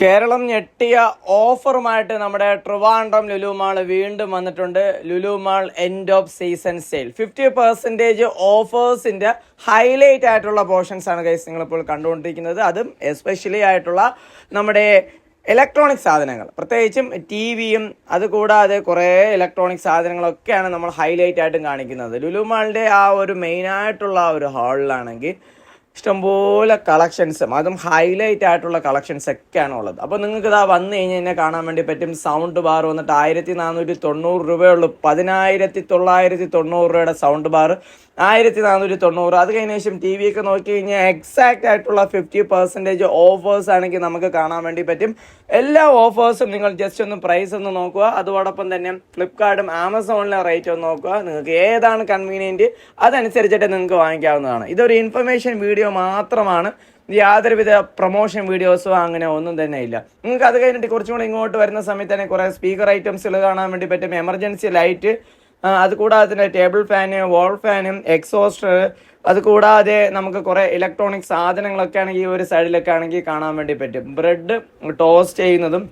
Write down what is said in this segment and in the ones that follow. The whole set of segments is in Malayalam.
കേരളം ഞെട്ടിയ ഓഫറുമായിട്ട് നമ്മുടെ ട്രിവാൻഡ്രം ലുലു മാൾ വീണ്ടും വന്നിട്ടുണ്ട്. Lulu mall end of season sale fifty percentage ഓഫേഴ്സിന്റെ highlight ആയിട്ടുള്ള പോർഷൻസ് ആണ് ഗൈസ് നിങ്ങളിപ്പോൾ കണ്ടുകൊണ്ടിരിക്കുന്നത്. അതും എസ്പെഷ്യലി ആയിട്ടുള്ള നമ്മുടെ ഇലക്ട്രോണിക് സാധനങ്ങൾ. പ്രത്യേകിച്ചും ടി വിയും അതുകൂടാതെ കുറേ ഇലക്ട്രോണിക് സാധനങ്ങളൊക്കെയാണ് നമ്മൾ ഹൈലൈറ്റ് ആയിട്ടും കാണിക്കുന്നത്. ലുലു മാളിന്റെ ആ ഒരു മെയിനായിട്ടുള്ള ഒരു ഹാളിലാണെങ്കിൽ ഇഷ്ടംപോലെ കളക്ഷൻസും അതും ഹൈലൈറ്റ് ആയിട്ടുള്ള കളക്ഷൻസ് ഒക്കെയാണ് ഉള്ളത്. അപ്പോൾ നിങ്ങൾക്ക് ഇതാ വന്നു കഴിഞ്ഞ് കഴിഞ്ഞാൽ കാണാൻ വേണ്ടി പറ്റും സൗണ്ട് ബാർ വന്നിട്ട് ആയിരത്തി നാനൂറ്റി തൊണ്ണൂറ് രൂപയുള്ളൂ. പതിനായിരത്തി തൊള്ളായിരത്തി തൊണ്ണൂറ് രൂപയുടെ സൗണ്ട് ബാർ ആയിരത്തി നാനൂറ്റി തൊണ്ണൂറ് അത് കഴിഞ്ഞ ശേഷം ടി വി ഒക്കെ നോക്കി കഴിഞ്ഞാൽ എക്സാക്റ്റ് ആയിട്ടുള്ള ഫിഫ്റ്റി പെർസെന്റേജ് ഓഫേഴ്സ് ആണെങ്കിൽ നമുക്ക് കാണാൻ വേണ്ടി പറ്റും. എല്ലാ ഓഫേഴ്സും നിങ്ങൾ ജസ്റ്റ് ഒന്ന് പ്രൈസ് ഒന്ന് നോക്കുക. അതോടൊപ്പം തന്നെ ഫ്ലിപ്കാർട്ടും ആമസോണിലെ റേറ്റ് ഒന്ന് നോക്കുക. നിങ്ങൾക്ക് ഏതാണ് കൺവീനിയന്റ് അതനുസരിച്ചിട്ട് നിങ്ങൾക്ക് വാങ്ങിക്കാവുന്നതാണ്. ഇതൊരു ഇൻഫർമേഷൻ വീഡിയോ മാത്രമാണ് യാതൊരുവിധ പ്രൊമോഷൻ വീഡിയോസോ അങ്ങനെ ഒന്നും തന്നെ ഇല്ല. നിങ്ങൾക്ക് അത് കഴിഞ്ഞിട്ട് കുറച്ചും കൂടി ഇങ്ങോട്ട് വരുന്ന സമയത്ത് തന്നെ കുറേ സ്പീക്കർ ഐറ്റംസുകൾ കാണാൻ വേണ്ടി പറ്റും. എമർജൻസി ലൈറ്റ് അതുകൂടാതെ തന്നെ ടേബിൾ ഫാന് വോൾ ഫാനും എക്സോസ്റ്റർ അതുകൂടാതെ നമുക്ക് കുറേ ഇലക്ട്രോണിക് സാധനങ്ങളൊക്കെ ആണെങ്കിൽ ഈ ഒരു സൈഡിലൊക്കെ ആണെങ്കിൽ കാണാൻ വേണ്ടി പറ്റും. ബ്രെഡ് ടോസ്റ്റ് ചെയ്യുന്നതും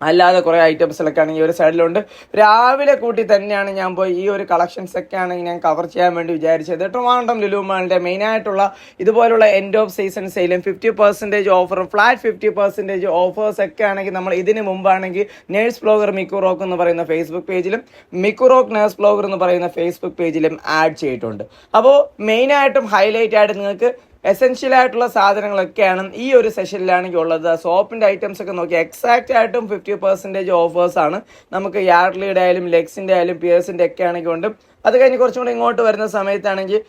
അല്ലാതെ കുറേ ഐറ്റംസിലൊക്കെ ആണെങ്കിൽ ഒരു സൈഡിലുണ്ട് രാവിലെ കൂട്ടി തന്നെയാണ് ഞാൻ പോയി ഈ ഒരു കളക്ഷൻസ് ഒക്കെ ആണെങ്കിൽ ഞാൻ കവർ ചെയ്യാൻ വേണ്ടി വിചാരിച്ചത്. ട്രിവാൻഡ്രം ലുലുമാളിന്റെ മെയിനായിട്ടുള്ള ഇതുപോലുള്ള എൻഡ് ഓഫ് സീസൺ സെയിലും ഫിഫ്റ്റി പെർസെന്റേജ് ഓഫറും ഫ്ലാറ്റ് ഫിഫ്റ്റി പെർസെന്റേജ് ഓഫേഴ്സ് ഒക്കെ ആണെങ്കിൽ നമ്മൾ ഇതിന് മുമ്പാണെങ്കിൽ നേഴ്സ് ബ്ലോഗർ മിക്കുറോക്ക് എന്ന് പറയുന്ന ഫേസ്ബുക്ക് പേജിലും മിക്കുറോക്ക് നേഴ്സ് ബ്ലോഗർ എന്ന് പറയുന്ന ഫേസ്ബുക്ക് പേജിലും ആഡ് ചെയ്തിട്ടുണ്ട്. അപ്പോൾ മെയിനായിട്ടും ഹൈലൈറ്റ് ആയിട്ട് നിങ്ങൾക്ക് എസെൻഷ്യൽ ആയിട്ടുള്ള സാധനങ്ങളൊക്കെയാണ് ഈ ഒരു സെഷനിലാണെങ്കിൽ ഉള്ളത്. സോപ്പിന്റെ ഐറ്റംസ് ഒക്കെ നോക്കി എക്സാക്റ്റ് ആയിട്ടും ഫിഫ്റ്റി പെർസെന്റേജ് ഓഫേഴ്സ് ആണ്. നമുക്ക് യാർഡ്ലിയുടെ ആയാലും ലെഗ്സിന്റെ ആയാലും പിയേഴ്സിന്റെ ഒക്കെ ആണെങ്കിൽ ഉണ്ട്. അത് കഴിഞ്ഞ് കുറച്ചും കൂടി ഇങ്ങോട്ട് വരുന്ന സമയത്താണെങ്കിൽ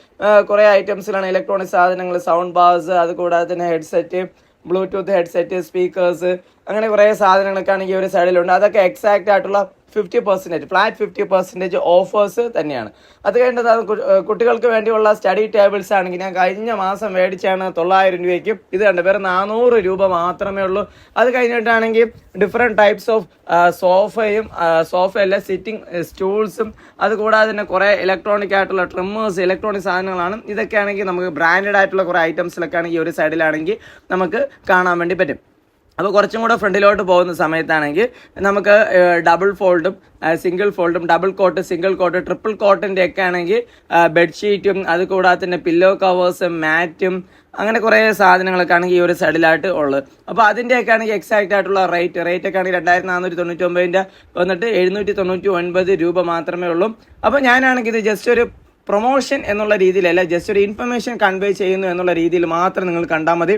കുറേ ഐറ്റംസിലാണ് ഇലക്ട്രോണിക് സാധനങ്ങൾ സൗണ്ട് ബാസ് അതുകൂടാതെ തന്നെ ഹെഡ്സെറ്റ് ബ്ലൂടൂത്ത് ഹെഡ്സെറ്റ് സ്പീക്കേഴ്സ് അങ്ങനെ കുറേ സാധനങ്ങളൊക്കെ ആണെങ്കിൽ ഒരു സൈഡിലുണ്ട് അതൊക്കെ എക്സാക്റ്റ് ആയിട്ടുള്ള fifty percentage flat fifty percentage offers തന്നെയാണ്. അത് കഴിഞ്ഞത് കുട്ടികൾക്ക് വേണ്ടിയുള്ള സ്റ്റഡി ടേബിൾസ് ആണെങ്കിൽ ഞാൻ കഴിഞ്ഞ മാസം മേടിച്ചാണ് തൊള്ളായിരം രൂപയ്ക്ക്. ഇത് കണ്ട് വേറെ നാനൂറ് രൂപ മാത്രമേ ഉള്ളൂ. അത് കഴിഞ്ഞിട്ടാണെങ്കിൽ ഡിഫറെന്റ് ടൈപ്സ് ഓഫ് സോഫയും സോഫയല്ല സിറ്റിംഗ് സ്റ്റൂൾസും അതുകൂടാതെ തന്നെ കുറേ ഇലക്ട്രോണിക് ആയിട്ടുള്ള ട്രിമ്മേഴ്സ് ഇലക്ട്രോണിക് സാധനങ്ങളാണ്. ഇതൊക്കെ ആണെങ്കിൽ നമുക്ക് ബ്രാൻഡഡ് ആയിട്ടുള്ള കുറേ ഐറ്റംസിലൊക്കെ ആണെങ്കിൽ ഈ ഒരു സൈഡിലാണെങ്കിൽ നമുക്ക് കാണാൻ വേണ്ടി പറ്റും. അപ്പോൾ കുറച്ചും കൂടെ ഫ്രണ്ടിലോട്ട് പോകുന്ന സമയത്താണെങ്കിൽ നമുക്ക് ഡബിൾ ഫോൾഡും single ഫോൾഡും double coat single coat triple കോട്ടിന്റെ ഒക്കെ ആണെങ്കിൽ ബെഡ്ഷീറ്റും അത് കൂടാതെ തന്നെ പില്ലോ കവേഴ്സും മാറ്റും അങ്ങനെ കുറേ സാധനങ്ങളൊക്കെ ആണെങ്കിൽ ഈ ഒരു സൈഡിലായിട്ട് ഉള്ളത്. അപ്പോൾ അതിന്റെയൊക്കെ ആണെങ്കിൽ എക്സാക്റ്റ് ആയിട്ടുള്ള റേറ്റ് റേറ്റ് ഒക്കെ ആണെങ്കിൽ രണ്ടായിരത്തി നാനൂറ്റി തൊണ്ണൂറ്റി ഒമ്പതിന്റെ വന്നിട്ട് എഴുന്നൂറ്റി തൊണ്ണൂറ്റി ഒൻപത് രൂപ മാത്രമേ ഉള്ളൂ. അപ്പോൾ ഞാനാണെങ്കിൽ ഇത് ജസ്റ്റ് ഒരു പ്രൊമോഷൻ എന്നുള്ള രീതിയിലല്ല ജസ്റ്റ് ഒരു ഇൻഫർമേഷൻ കൺവേ ചെയ്യുന്നു എന്നുള്ള രീതിയിൽ മാത്രം നിങ്ങൾ കണ്ടാൽ മതി.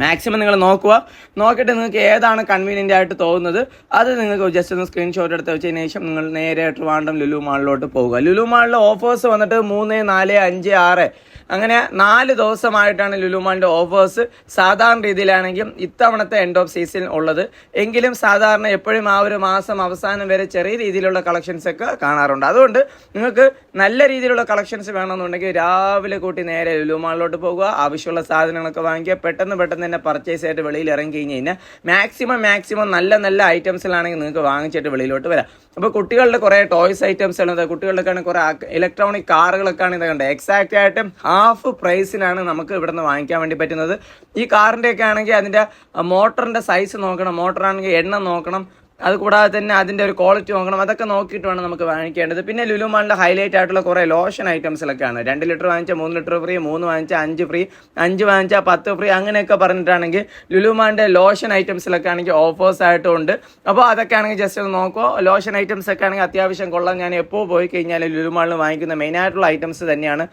മാക്സിമം നിങ്ങൾ നോക്കുക. നോക്കിയിട്ട് നിങ്ങൾക്ക് ഏതാണ് കൺവീനിയന്റ് ആയിട്ട് തോന്നുന്നത്. അത് നിങ്ങൾക്ക് ജസ്റ്റ് ഒന്ന് സ്ക്രീൻഷോട്ട് എടുത്ത് വെച്ചതിന് ശേഷം നിങ്ങൾ നേരെ ട്രിവാൻഡ്രം ലുലു മാളിലോട്ട് പോകുക ലുലു മാളിലെ ഓഫേഴ്സ് വന്നിട്ട് മൂന്ന് നാല് അഞ്ച് ആറ്. അങ്ങനെ നാല് ദിവസമായിട്ടാണ് ലുലു മാളിന്റെ ഓഫേഴ്സ് സാധാരണ രീതിയിലാണെങ്കിലും ഇത്തവണത്തെ എൻഡ് ഓഫ് സീസൺ ഉള്ളത്. എങ്കിലും സാധാരണ എപ്പോഴും ആ ഒരു മാസം അവസാനം വരെ ചെറിയ രീതിയിലുള്ള കളക്ഷൻസ് ഒക്കെ കാണാറുണ്ട്. അതുകൊണ്ട് നിങ്ങൾക്ക് നല്ല രീതിയിലുള്ള കളക്ഷൻസ് വേണമെന്നുണ്ടെങ്കിൽ രാവിലെ കൂട്ടി നേരെ ലുലു മാളിലോട്ട് പോകുക ആവശ്യമുള്ള സാധനങ്ങളൊക്കെ വാങ്ങിക്കുക. പെട്ടെന്ന് പെട്ടെന്ന് തന്നെ പർച്ചേസ് ആയിട്ട് വെളിയിൽ ഇറങ്ങി കഴിഞ്ഞ് കഴിഞ്ഞാൽ മാക്സിമം മാക്സിമം നല്ല നല്ല ഐറ്റംസിലാണെങ്കിൽ നിങ്ങൾക്ക് വാങ്ങിച്ചിട്ട് വെളിയിലോട്ട് വരാം. അപ്പോൾ കുട്ടികളുടെ കുറേ ടോയ്സ് ആണ് കുട്ടികളുടെ കുറേ ഇലക്ട്രോണിക് കാറുകളൊക്കെ ആണ് ഇതൊക്കെ എക്സാക്റ്റ് ആയിട്ട് ഹാഫ് പ്രൈസിനാണ് നമുക്ക് ഇവിടെ നിന്ന് വാങ്ങിക്കാൻ വേണ്ടി പറ്റുന്നത്. ഈ കാറിന്റെയൊക്കെ ആണെങ്കിൽ അതിന്റെ മോട്ടറിന്റെ സൈസ് നോക്കണം. മോട്ടറാണെങ്കിൽ എണ്ണം നോക്കണം. അത് കൂടാതെ തന്നെ അതിന്റെ ഒരു ക്വാളിറ്റി നോക്കണം. അതൊക്കെ നോക്കിയിട്ട് വേണം നമുക്ക് വാങ്ങിക്കേണ്ടത്. പിന്നെ ലുലുമാളിന്റെ ഹൈലൈറ്റ് ആയിട്ടുള്ള കുറേ ലോഷൻ ഐറ്റംസിലൊക്കെയാണ് രണ്ട് ലിറ്റർ വാങ്ങിച്ചാൽ മൂന്ന് ലിറ്റർ ഫ്രീ മൂന്ന് വാങ്ങിച്ചാൽ അഞ്ച് ഫ്രീ അഞ്ച് വാങ്ങിച്ചാൽ പത്ത് ഫ്രീ അങ്ങനെയൊക്കെ പറഞ്ഞിട്ടാണെങ്കിൽ ലുലുമാളിന്റെ ലോഷൻ ഐറ്റംസിലൊക്കെ ആണെങ്കിൽ ഓഫേഴ്സ് ആയിട്ടും ഉണ്ട് അപ്പോൾ അതൊക്കെ ആണെങ്കിൽ ജസ്റ്റ് ഒന്ന് നോക്കുമോ ലോഷൻ ഐറ്റംസ് ഒക്കെ ആണെങ്കിൽ അത്യാവശ്യം കൊള്ളാം. ഞാൻ എപ്പോൾ പോയി കഴിഞ്ഞാൽ ലുലുമാളിൽ വാങ്ങിക്കുന്ന മെയിനായിട്ടുള്ള ഐറ്റംസ് തന്നെയാണ്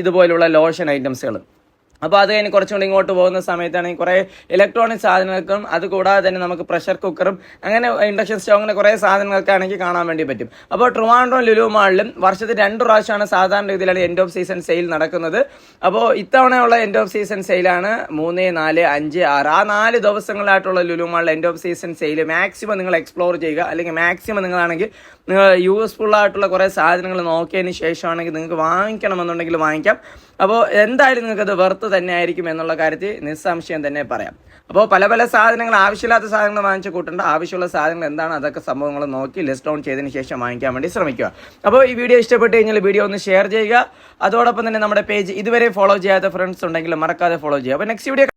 ഇതുപോലുള്ള ലോഷൻ ഐറ്റംസുകൾ അപ്പോൾ അത് കഴിഞ്ഞ് കുറച്ചും കൂടി ഇങ്ങോട്ട് പോകുന്ന സമയത്താണെങ്കിൽ കുറേ ഇലക്ട്രോണിക് സാധനങ്ങൾക്കും അതുകൂടാതെ തന്നെ നമുക്ക് പ്രഷർ കുക്കറും അങ്ങനെ ഇൻഡക്ഷൻ സ്റ്റവ് അങ്ങനെ കുറേ സാധനങ്ങളൊക്കെ ആണെങ്കിൽ കാണാൻ വേണ്ടി പറ്റും. അപ്പോൾ ട്രിവാൻഡ്രം ലുലു മാളിലും വർഷത്തിൽ രണ്ട് പ്രാവശ്യമാണ് സാധാരണ രീതിയിലാണ് എൻഡ് ഓഫ് സീസൺ സെയിൽ നടക്കുന്നത്. അപ്പോൾ ഇത്തവണയുള്ള എൻഡ് ഓഫ് സീസൺ സെയിലാണ് മൂന്ന് നാല് അഞ്ച് ആറ്. ആ നാല് ദിവസങ്ങളായിട്ടുള്ള ലുലു മാളിൽ end of season sale maximum നിങ്ങൾ എക്സ്പ്ലോർ ചെയ്യുക. അല്ലെങ്കിൽ മാക്സിമം നിങ്ങളാണെങ്കിൽ നിങ്ങൾ യൂസ്ഫുൾ ആയിട്ടുള്ള കുറേ സാധനങ്ങൾ നോക്കിയതിന് ശേഷമാണെങ്കിൽ നിങ്ങൾക്ക് വാങ്ങിക്കണമെന്നുണ്ടെങ്കിൽ വാങ്ങിക്കാം. അപ്പോൾ എന്തായാലും നിങ്ങൾക്കത് വെർത്ത് തന്നെ ആയിരിക്കും എന്നുള്ള കാര്യത്തിൽ നിസ്സംശയം തന്നെ പറയാം. അപ്പോൾ പല പല സാധനങ്ങൾ ആവശ്യമില്ലാത്ത സാധനങ്ങൾ വാങ്ങിച്ച് കൂട്ടേണ്ട ആവശ്യമുള്ള സാധനങ്ങൾ എന്താണ്? അതൊക്കെ സംഭവങ്ങൾ നോക്കി ലിസ്റ്റ് ഡൗൺ ചെയ്തതിന് ശേഷം വാങ്ങിക്കാൻ വേണ്ടി ശ്രമിക്കുക. അപ്പോൾ ഈ വീഡിയോ ഇഷ്ടപ്പെട്ട് കഴിഞ്ഞാൽ വീഡിയോ ഒന്ന് ഷെയർ ചെയ്യുക. അതോടൊപ്പം തന്നെ നമ്മുടെ പേജ് ഇതുവരെ ഫോളോ ചെയ്യാത്ത ഫ്രണ്ട്സ് ഉണ്ടെങ്കിൽ മറക്കാതെ ഫോളോ ചെയ്യുക. അപ്പോൾ നെക്സ്റ്റ് വീഡിയോ